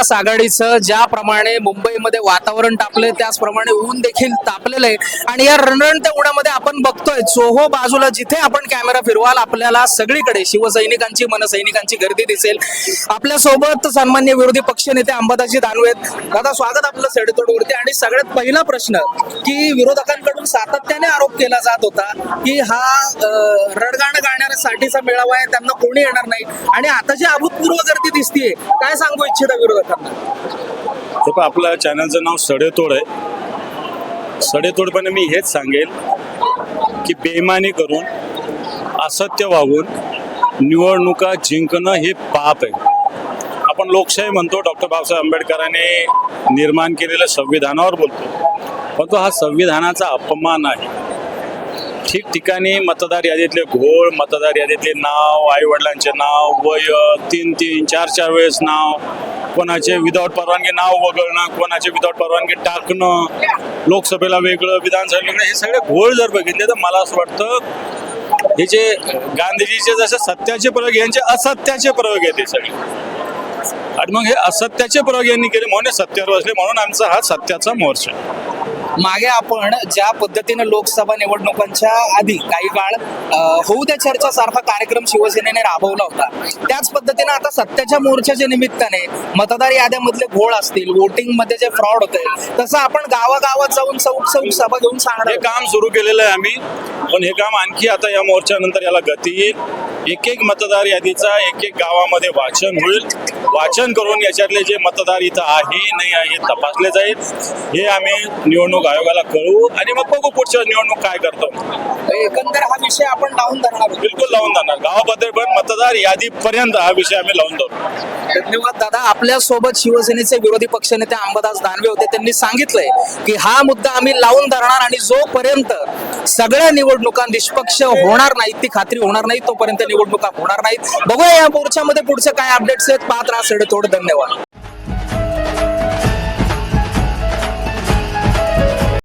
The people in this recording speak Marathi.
महाविकास आघाडीचं ज्याप्रमाणे मुंबईमध्ये वातावरण तापले त्याचप्रमाणे ऊन देखील तापलेलं आहे. आणि या रणरणत्या उन्हामध्ये आपण बघतोय चोहो बाजूला जिथे आपण कॅमेरा फिरवाल आपल्याला सगळीकडे शिवसैनिकांची मनसैनिकांची गर्दी दिसेल. आपल्यासोबत सन्मान्य विरोधी पक्षनेते अंबादाजी दानवे दादा स्वागत आपलं सेडतोडवरती. आणि सगळ्यात पहिला प्रश्न की विरोधकांकडून सातत्याने आरोप केला जात होता की हा रडगाणं गाण्यासाठीचा मेळावा आहे त्यांना कोणी येणार नाही. आणि आता जी अभूतपूर्व गर्दी दिसतीये काय सांगू इच्छिता विरोधक? हे पण आपलं चॅनलचं नाव सडेतोड आहे. सडेतोडपणे मी हेच सांगेल की बेईमानी करून असत्य वागून निवडणुका जिंकणं हे पाप आहे. आपण लोकशाही म्हणतो डॉक्टर बाबासाहेब आंबेडकरांनी निर्माण केलेल्या संविधानावर बोलतो. परंतु हा संविधानाचा अपमान आहे. ठिकठिकाणी मतदार यादीतले घोळ मतदार यादीतले नाव आई वडिलांचे नाव वय तीन तीन चार चार वेळेस नाव कोणाचे विदाऊट परवानगी नाव वगळणं कोणाचे विदाऊट परवानगी टाकणं लोकसभेला वेगळं विधानसभेला वेगळं हे सगळे घोळ जर बघितले तर मला असं वाटतं हे जे गांधीजीचे जसे सत्याचे प्रयोग यांचे असत्याचे प्रयोग आहेत हे सगळे आणि मग हे असत्याचे प्रयोग यांनी केले म्हणून सत्यावर बसले म्हणून आमचा हा सत्याचा मोर्चा आहे. मागे आपण ज्या पद्धतीने लोकसभा निवडणुकांच्या आधी काही काळ होऊ द्या चर्चा सारखा कार्यक्रम शिवसेनेने राबवला होता त्याच पद्धतीने आता सत्याच्या मोर्चाच्या निमित्ताने मतदार याद्यामधले घोळ असतील वोटिंगमध्ये जे फ्रॉड होते तसं आपण गावागावात जाऊन चौक चौक सभा घेऊन सांगणार. काम सुरू केलेलं आहे आम्ही पण हे काम आणखी आता या मोर्चानंतर याला गती येईल. एक एक मतदार यादीचा एक एक गावामध्ये वाचन होईल. वाचन करून याच्यातले जे मतदार इथं आहे नाही आहे तपासले जाईल. हे आम्ही निवडणूक आयोगाला कळवू आणि मग बघू पुढच्या निवडणूक काय करतो. एकंदर हा विषय आपण लावून धरणार. बिलकुल लावून जाणार गावाबद्दल पण मतदार यादीपर्यंत हा विषय आम्ही लावून धरू धन्यवाद दादा. आपल्यासोबत शिवसेनेचे विरोधी पक्षनेते अंबादास दानवे होते. त्यांनी सांगितलंय की हा मुद्दा आम्ही लावून धरणार आणि जोपर्यंत सगळ्या निवडणुका निष्पक्ष होणार नाहीत ती खात्री होणार नाही तोपर्यंत निवडणुका होणार नाहीत. बघूया या मोर्चामध्ये पुढचे काय अपडेट्स आहेत. पाहत राहा थोडं धन्यवाद.